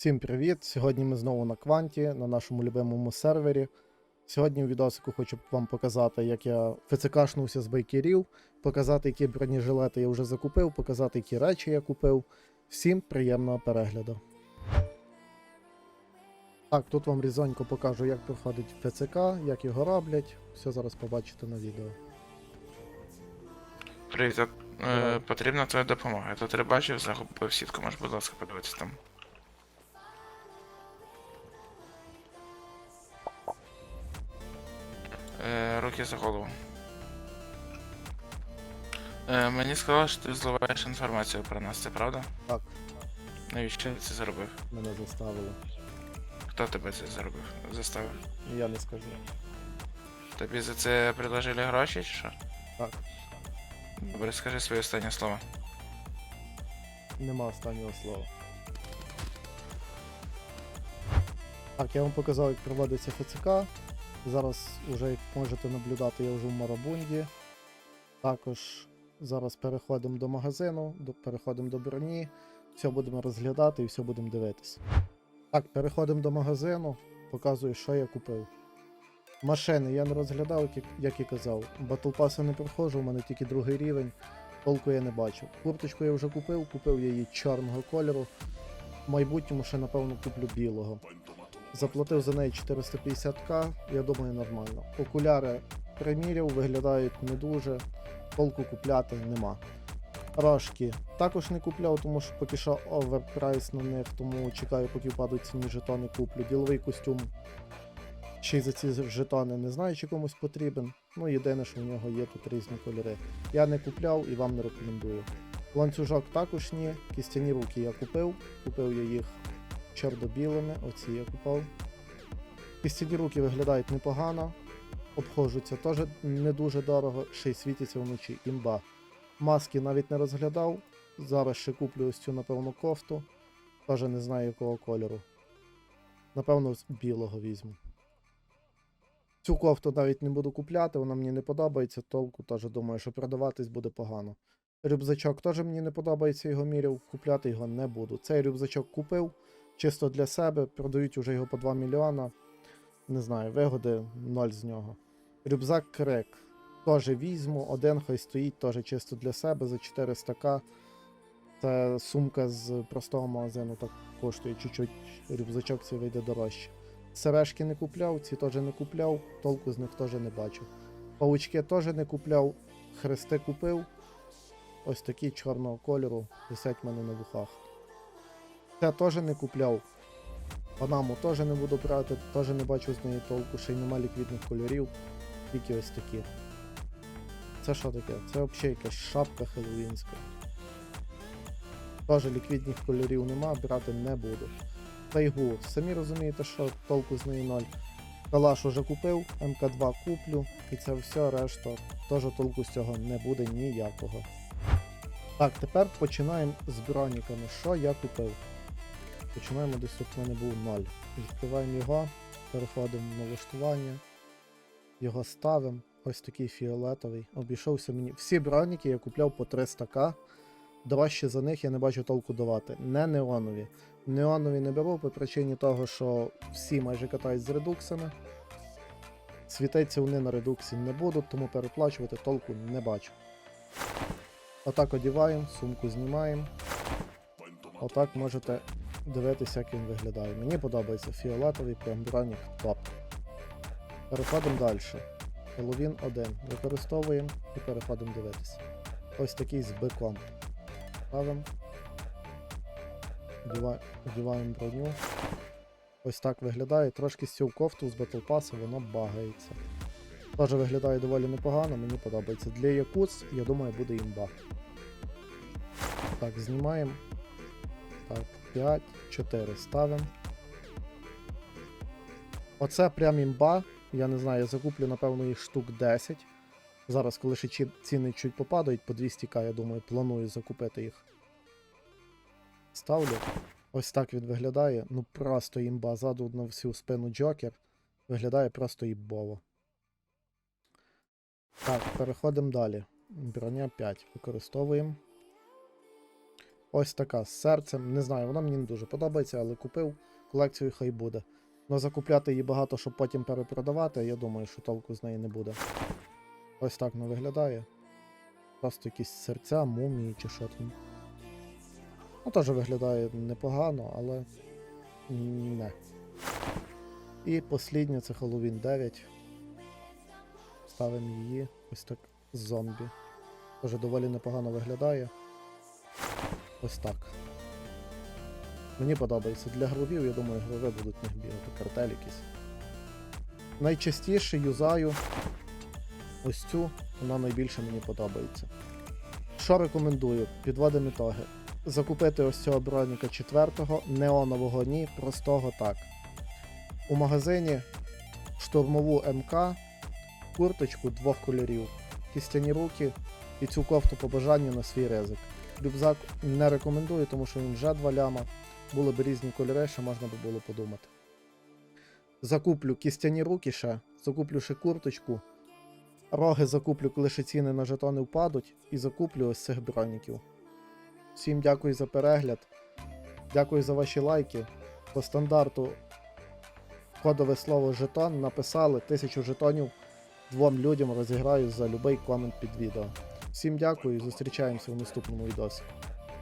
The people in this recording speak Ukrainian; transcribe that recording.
Всім привіт! Сьогодні ми знову на кванті, на нашому любимому сервері. Сьогодні у відосику хочу вам показати, як я ФЦКшнувся з байкерів, показати, які бронежилети я вже закупив, показати, які речі я купив. Всім приємного перегляду. Так, тут вам різонько покажу, як проходить ФЦК, як його роблять. Все зараз побачите на відео. Привіт, е, потрібна твоя допомога. Я тут бачив, загубив сітку, можеш, будь ласка, подивитися там. Руки за голову. Е, мені сказали, що ти зливаєш інформацію про нас, це правда? Так, Навіщо ти це зробив? мене заставили. Хто тебе це зробив? Заставив? Я не скажу. Тобі за це предложили гроші чи що? Так, Добре, скажи своє останнє слово. нема останнього слова. Так, я вам показав, як проводиться ФЦК. Зараз, вже, як можете наблюдати, я вже в Марабунді. Також зараз переходимо до магазину, до, переходимо до броні. Все будемо розглядати і все будемо дивитися. Так, переходимо до магазину, показую, що я купив. Машини я не розглядав, як і казав. Батлпаси не проходжу, у мене тільки другий рівень. Толку я не бачив. Курточку я вже купив, купив я її чорного кольору. В майбутньому ще, напевно, куплю білого. Заплатив за неї 450к, я думаю, нормально. Окуляри приміряв, виглядають не дуже. Толку купляти нема. Рожки також не купляв, тому що поки що оверпрайс на них, тому чекаю, поки впадуть ціні жетони, куплю. Діловий костюм. Ще й за ці жетони не знаю, чи комусь потрібен. Ну, єдине, що в нього є тут різні кольори. Я не купляв і вам не рекомендую. Ланцюжок також ні. Кістяні руки я купив. Купив я їх чорно-білими, оці я купив. Кістяні руки виглядають непогано. Обходжуться теж не дуже дорого, ще й світяться вночі імба. Маски навіть не розглядав. Зараз ще куплю ось цю, напевно, кофту. Теж не знаю якого кольору. Напевно, з білого візьму. Цю кофту навіть не буду купляти, вона мені не подобається, толку теж думаю, що продаватись буде погано. Рюкзачок теж мені не подобається його міряв, купляти його не буду. Цей рюкзачок купив чисто для себе, продають уже його по 2 мільйона. Не знаю, вигоди ноль з нього. Рюкзак крек. Теж візьму, один хай стоїть теж чисто для себе за 400к. Це сумка з простого магазину так коштує чуть-чуть. Рюкзачок цей вийде дорожче. Сережки не купляв, ці теж не купляв, толку з них теж не бачив. Паучки теж не купляв, хрести купив. Ось такі чорного кольору висять мене на вухах. Це теж не купляв. Панаму теж не буду брати, теж не бачу з неї толку, ще й нема ліквідних кольорів, тільки ось такі. Це що таке? Це взагалі якась шапка хеллоуінська. Теж ліквідних кольорів нема, брати не буду. Тайгу, самі розумієте, що толку з неї ноль. Калаш уже купив, МК2 куплю, і це все, решта теж толку з цього не буде ніякого. Так, тепер починаємо з броніками. Що я купив? Починаємо десь тут в мене був 0. Відкриваємо його, переходимо в налаштування, його ставимо. Ось такий фіолетовий. Обійшовся мені. Всі броніки я купляв по 300к. Дорожче за них я не бачу толку давати. Не неонові. Неонові не беру по причині того, що всі майже катають з редуксами. Світиться вони на редуксі не будуть, тому переплачувати толку не бачу. Отак одіваємо, сумку знімаємо. Отак можете дивитися, як він виглядає. Мені подобається фіолетовий прям бронік топ. Переходимо далі. Хеллоуін 1. Використовуємо і переходимо дивитися. Ось такий з биком. Ставимо. Вдіваємо броню. Ось так виглядає. Трошки з кофту з Pass воно багається. Теж виглядає доволі непогано, мені подобається. Для якуц, я думаю, буде імба. Так, знімаємо. Так, 5, 4 ставимо. Оце прям імба. Я не знаю, я закуплю, напевно, їх штук 10. Зараз, коли ще ціни чуть попадають по 200к, я думаю, планую закупити їх. Ставлю. Ось так він виглядає. Ну просто імба. Ззаду на всю спину Джокер. Виглядає просто імбово. Так, переходимо далі. Броня 5. Використовуємо. Ось така з серцем. Не знаю, вона мені не дуже подобається, але купив колекцію, хай буде. Но закупляти її багато, щоб потім перепродавати, я думаю, що толку з неї не буде. Ось так вона виглядає. Просто якісь серця, мумії чи що там. Ну, теж виглядає непогано, але не. І посліднє це Halloween 9. Ставимо її ось так з зомбі. Тоже доволі непогано виглядає. Ось так. Мені подобається. Для гровів, я думаю, грови будуть них бігати, картель якийсь. Найчастіше юзаю ось цю, вона найбільше мені подобається. Що рекомендую? Підводимо ітоги. Закупити ось цього броніка четвертого, неонового ні, простого так. У магазині штурмову МК, курточку двох кольорів, кістяні руки і цю кофту по бажанню на свій ризик. Рюкзак не рекомендую, тому що він вже 2 ляма. Були б різні кольори, ще можна би було подумати. Закуплю кістяні руки ще, закуплю ще курточку. Роги закуплю, коли ще ціни на жетони впадуть, і закуплю ось цих броніків. Всім дякую за перегляд. Дякую за ваші лайки. По стандарту кодове слово жетон написали тисячу жетонів двом людям розіграю за будь-який комент під відео. Всім дякую і зустрічаємося в наступному відосі.